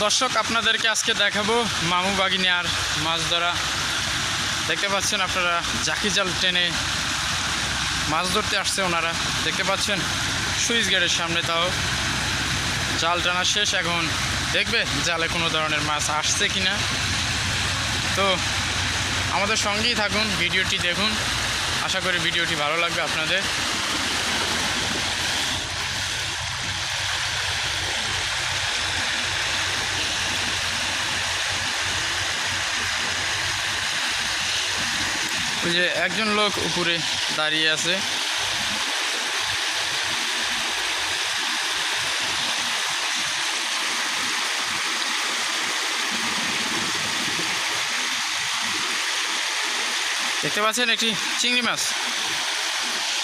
দর্শক, আপনাদেরকে আজকে দেখাবো মামু বাগিনিয়ার মাছ ধরা। দেখতে পাচ্ছেন আপনারা জাকি জাল টেনে মাছ ধরতে আসছে ওনারা। দেখতে পাচ্ছেন, সুইচ গেটের সামনে তাও। জাল টানা শেষ, এখন দেখবে জালে কোনো ধরনের মাছ আসছে কি না তো আমাদের সঙ্গেই থাকুন, ভিডিওটি দেখুন। আশা করি ভিডিওটি ভালো লাগবে আপনাদের। ওই যে একজন লোক উপরে দাঁড়িয়ে আছে। দেখতে পাচ্ছেন একটি চিংড়ি মাছ।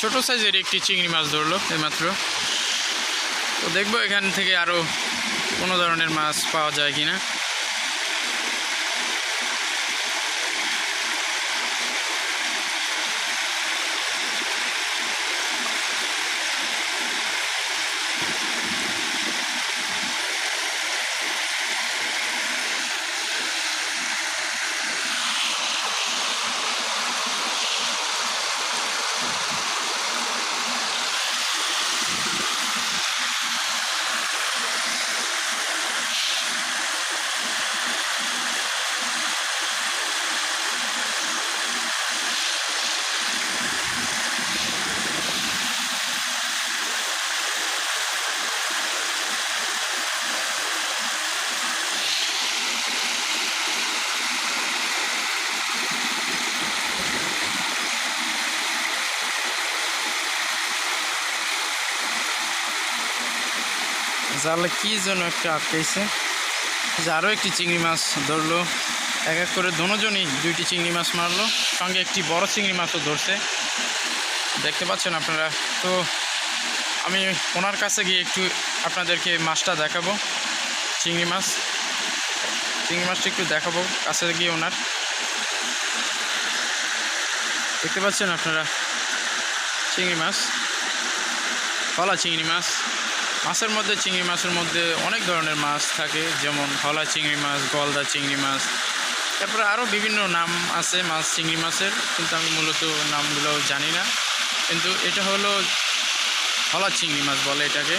ছোট সাইজের একটি চিংড়ি মাছ ধরলো এইমাত্র। তো দেখব এখান থেকে আরও কোনো ধরনের মাছ পাওয়া যায় কিনা। জালে কি যেন একটা আটকাইছে। যে আরও একটি চিংড়ি মাছ ধরলো। এক এক করে দুজনই দুইটি চিংড়ি মাছ মারলো। সঙ্গে একটি বড় চিংড়ি মাছও ধরছে। দেখতে পাচ্ছেন আপনারা? তো আমি ওনার কাছে গিয়ে একটু আপনাদেরকে মাছটা দেখাবো। চিংড়ি মাছ। চিংড়ি মাছটা একটু দেখাবো কাছে গিয়ে ওনার। দেখতে পাচ্ছেন আপনারা? চিংড়ি মাছ। কলা চিংড়ি মাছ। মাছের মধ্যে চিংড়ি মাছের মধ্যে অনেক ধরনের মাছ থাকে, যেমন হলা চিংড়ি মাছ, গলদা চিংড়ি মাছ। তারপরে আরও বিভিন্ন নাম আছে মাছ, চিংড়ি মাছের, কিন্তু আমি মূলত নামগুলো জানি না। কিন্তু এটা হলো হলা চিংড়ি মাছ বলে এটাকে।